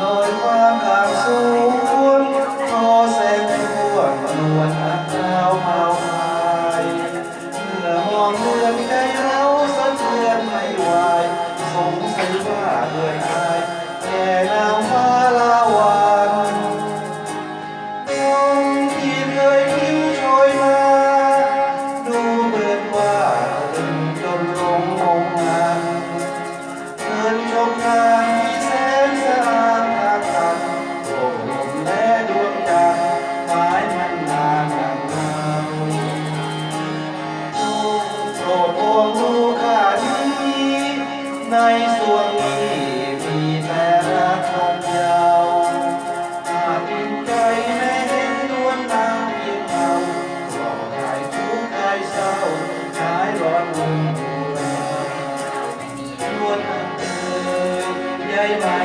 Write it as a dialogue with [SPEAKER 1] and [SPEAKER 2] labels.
[SPEAKER 1] โดยความหสูงโทแสงพวกนวับเท้าเผาพายเมื่มองเรือนใจเราสะเทือนไม่ไหวสงสัย যায়